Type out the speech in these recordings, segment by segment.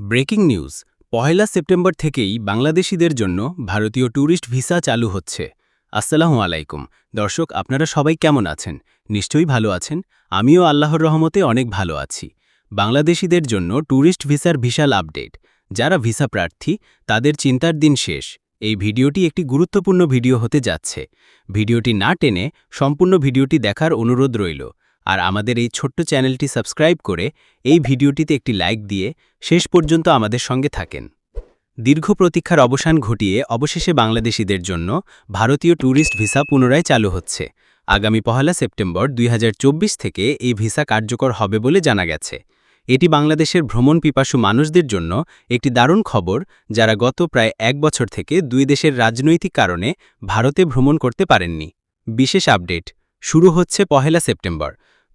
Breaking news পহেলা September থেকেই বাংলাদেশিদের জন্য ভারতীয় ট্যুরিস্ট ভিসা চালু হচ্ছে। আসসালামু আলাইকুম। দর্শক, আপনারা সবাই কেমন আছেন? নিশ্চয়ই ভালো আছেন। আমিও আল্লাহর রহমতে অনেক ভালো আছি। বাংলাদেশিদের জন্য ট্যুরিস্ট ভিসার বিশাল আপডেট। যারা ভিসা প্রার্থী, তাদের চিন্তার দিন শেষ। এই ভিডিওটি একটি গুরুত্বপূর্ণ ভিডিও হতে যাচ্ছে। ভিডিওটি না টেনে সম্পূর্ণ ভিডিওটি দেখার অনুরোধ রইল। আর আমাদের এই ছোট্ট চ্যানেলটি সাবস্ক্রাইব করে এই ভিডিওটিতে একটি লাইক দিয়ে শেষ পর্যন্ত আমাদের সঙ্গে থাকেন। দীর্ঘ প্রতীক্ষার অবসান ঘটিয়ে অবশেষে বাংলাদেশিদের জন্য ভারতীয় ট্যুরিস্ট ভিসা পুনরায় চালু হচ্ছে। আগামী পহেলা সেপ্টেম্বর দুই হাজার চব্বিশ থেকে এই ভিসা কার্যকর হবে বলে জানা গেছে। এটি বাংলাদেশের ভ্রমণ পিপাসু মানুষদের জন্য একটি দারুণ খবর যারা গত প্রায় এক বছর থেকে দুই দেশের রাজনৈতিক কারণে ভারতে ভ্রমণ করতে পারেননি। বিশেষ আপডেট, শুরু হচ্ছে পহেলা সেপ্টেম্বর।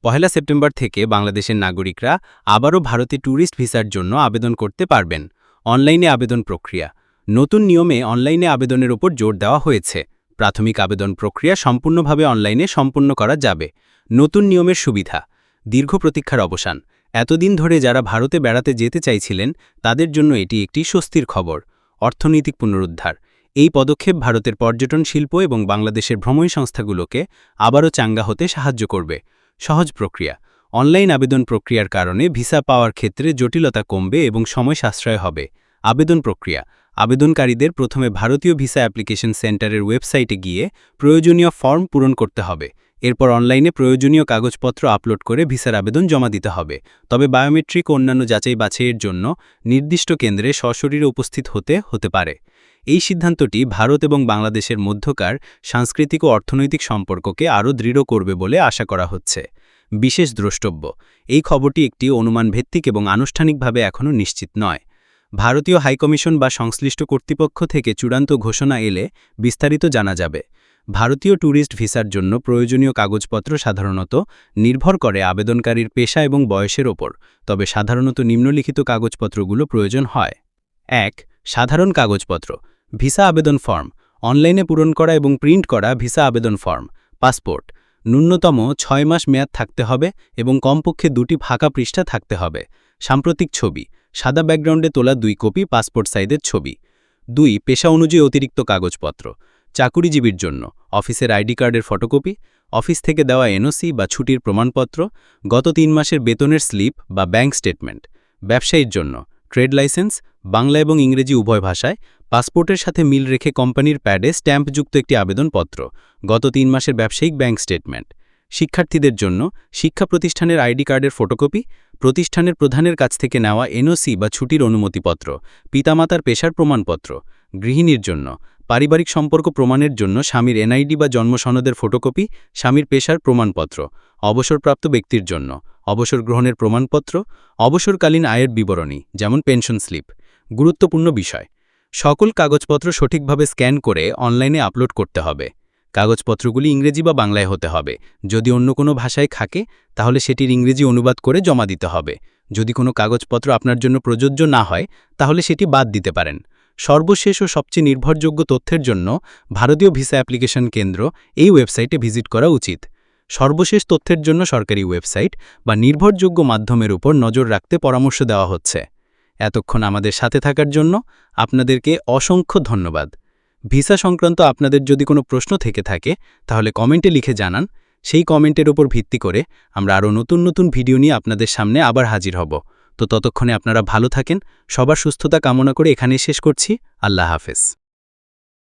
পহেলা সেপ্টেম্বর থেকে বাংলাদেশের নাগরিকরা আবারও ভারতে ট্যুরিস্ট ভিসার জন্য আবেদন করতে পারবেন। অনলাইনে আবেদন প্রক্রিয়া। নতুন নিয়মে অনলাইনে আবেদনের ওপর জোর দেওয়া হয়েছে। প্রাথমিক আবেদন প্রক্রিয়া সম্পূর্ণভাবে অনলাইনে সম্পূর্ণ করা যাবে। নতুন নিয়মের সুবিধা। দীর্ঘ প্রতীক্ষার অবসান। এতদিন ধরে যারা ভারতে বেড়াতে যেতে চাইছিলেন, তাদের জন্য এটি একটি স্বস্তির খবর। অর্থনৈতিক পুনরুদ্ধার। এই পদক্ষেপ ভারতের পর্যটন শিল্প এবং বাংলাদেশের ভ্রমণ সংস্থাগুলোকে আবারও চাঙ্গা হতে সাহায্য করবে। সহজ প্রক্রিয়া। অনলাইন আবেদন প্রক্রিয়ার কারণে ভিসা পাওয়ার ক্ষেত্রে জটিলতা কমবে এবং সময় সাশ্রয় হবে। আবেদন প্রক্রিয়া। আবেদনকারীদের প্রথমে ভারতীয় ভিসা অ্যাপ্লিকেশন সেন্টারের ওয়েবসাইটে গিয়ে প্রয়োজনীয় ফর্ম পূরণ করতে হবে। এরপর অনলাইনে প্রয়োজনীয় কাগজপত্র আপলোড করে ভিসার আবেদন জমা দিতে হবে। তবে বায়োমেট্রিক অন্যান্য যাচাই বাছাইয়ের জন্য নির্দিষ্ট কেন্দ্রে সশরীরে উপস্থিত হতে হতে পারে। এই সিদ্ধান্তটি ভারত এবং বাংলাদেশের মধ্যকার সাংস্কৃতিক ও অর্থনৈতিক সম্পর্ককে আরও দৃঢ় করবে বলে আশা করা হচ্ছে। বিশেষ দ্রষ্টব্য, এই খবরটি একটি অনুমান ভিত্তিক এবং আনুষ্ঠানিকভাবে এখনও নিশ্চিত নয়। ভারতীয় হাইকমিশন বা সংশ্লিষ্ট কর্তৃপক্ষ থেকে চূড়ান্ত ঘোষণা এলে বিস্তারিত জানা যাবে। ভারতীয় ট্যুরিস্ট ভিসার জন্য প্রয়োজনীয় কাগজপত্র সাধারণত নির্ভর করে আবেদনকারীর পেশা এবং বয়সের ওপর, তবে সাধারণত নিম্নলিখিত কাগজপত্রগুলো প্রয়োজন হয়। এক, সাধারণ কাগজপত্র, ভিসা আবেদন ফর্ম, অনলাইনে পূরণ করা এবং প্রিন্ট করা ভিসা আবেদন ফর্ম, পাসপোর্ট, ন্যূনতম ছয় মাস মেয়াদ থাকতে হবে এবং কমপক্ষে দুটি ফাঁকা পৃষ্ঠা থাকতে হবে। সাম্প্রতিক ছবি, সাদা ব্যাকগ্রাউন্ডে তোলা দুই কপি পাসপোর্ট সাইজের ছবি। দুই, পেশা অনুযায়ী অতিরিক্ত কাগজপত্র চাকুরিজীবীর জন্য। অফিসের আইডি কার্ডের ফটোকপি, অফিস থেকে দেওয়া এনওসি বা ছুটির প্রমাণপত্র, গত তিন মাসের বেতনের স্লিপ বা ব্যাংক স্টেটমেন্ট। ব্যবসায়ীর জন্য, ট্রেড লাইসেন্স, বাংলা এবং ইংরেজি উভয় ভাষায়, পাসপোর্টের সাথে মিল রেখে কোম্পানির প্যাডে স্ট্যাম্পযুক্ত একটি আবেদনপত্র, গত তিন মাসের ব্যবসায়িক ব্যাংক স্টেটমেন্ট। শিক্ষার্থীদের জন্য, শিক্ষা প্রতিষ্ঠানের আইডি কার্ডের ফটোকপি, প্রতিষ্ঠানের প্রধানের কাছ থেকে নেওয়া এনওসি বা ছুটির অনুমতিপত্র, পিতামাতার পেশার প্রমাণপত্র। গৃহিণীর জন্য পারিবারিক সম্পর্ক প্রমাণের জন্য স্বামীর এনআইডি বা জন্মসনদের ফটোকপি, স্বামীর পেশার প্রমাণপত্র, অবসরপ্রাপ্ত ব্যক্তির জন্য, অবসর গ্রহণের প্রমাণপত্র, অবসরকালীন আয়ের বিবরণী, যেমন পেনশন স্লিপ। গুরুত্বপূর্ণ বিষয়, সকল কাগজপত্র সঠিকভাবে স্ক্যান করে অনলাইনে আপলোড করতে হবে। কাগজপত্রগুলি ইংরেজি বা বাংলায় হতে হবে। যদি অন্য কোনো ভাষায় থাকে তাহলে সেটির ইংরেজি অনুবাদ করে জমা দিতে হবে। যদি কোনো কাগজপত্র আপনার জন্য প্রযোজ্য না হয়, তাহলে সেটি বাদ দিতে পারেন। সর্বশেষ ও সবচেয়ে নির্ভরযোগ্য তথ্যের জন্য ভারতীয় ভিসা অ্যাপ্লিকেশন কেন্দ্র এই ওয়েবসাইটে ভিজিট করা উচিত। সর্বশেষ তথ্যের জন্য সরকারি ওয়েবসাইট বা নির্ভরযোগ্য মাধ্যমের উপর নজর রাখতে পরামর্শ দেওয়া হচ্ছে। এতক্ষণ আমাদের সাথে থাকার জন্য আপনাদেরকে অসংখ্য ধন্যবাদ। ভিসা সংক্রান্ত আপনাদের যদি কোনো প্রশ্ন থেকে থাকে, তাহলে কমেন্টে লিখে জানান। সেই কমেন্টের উপর ভিত্তি করে আমরা আরও নতুন নতুন ভিডিও নিয়ে আপনাদের সামনে আবার হাজির হব। তো ততক্ষণে আপনারা ভালো থাকেন সবার সুস্থতা কামনা করে এখানে শেষ করছি। আল্লাহ হাফেজ।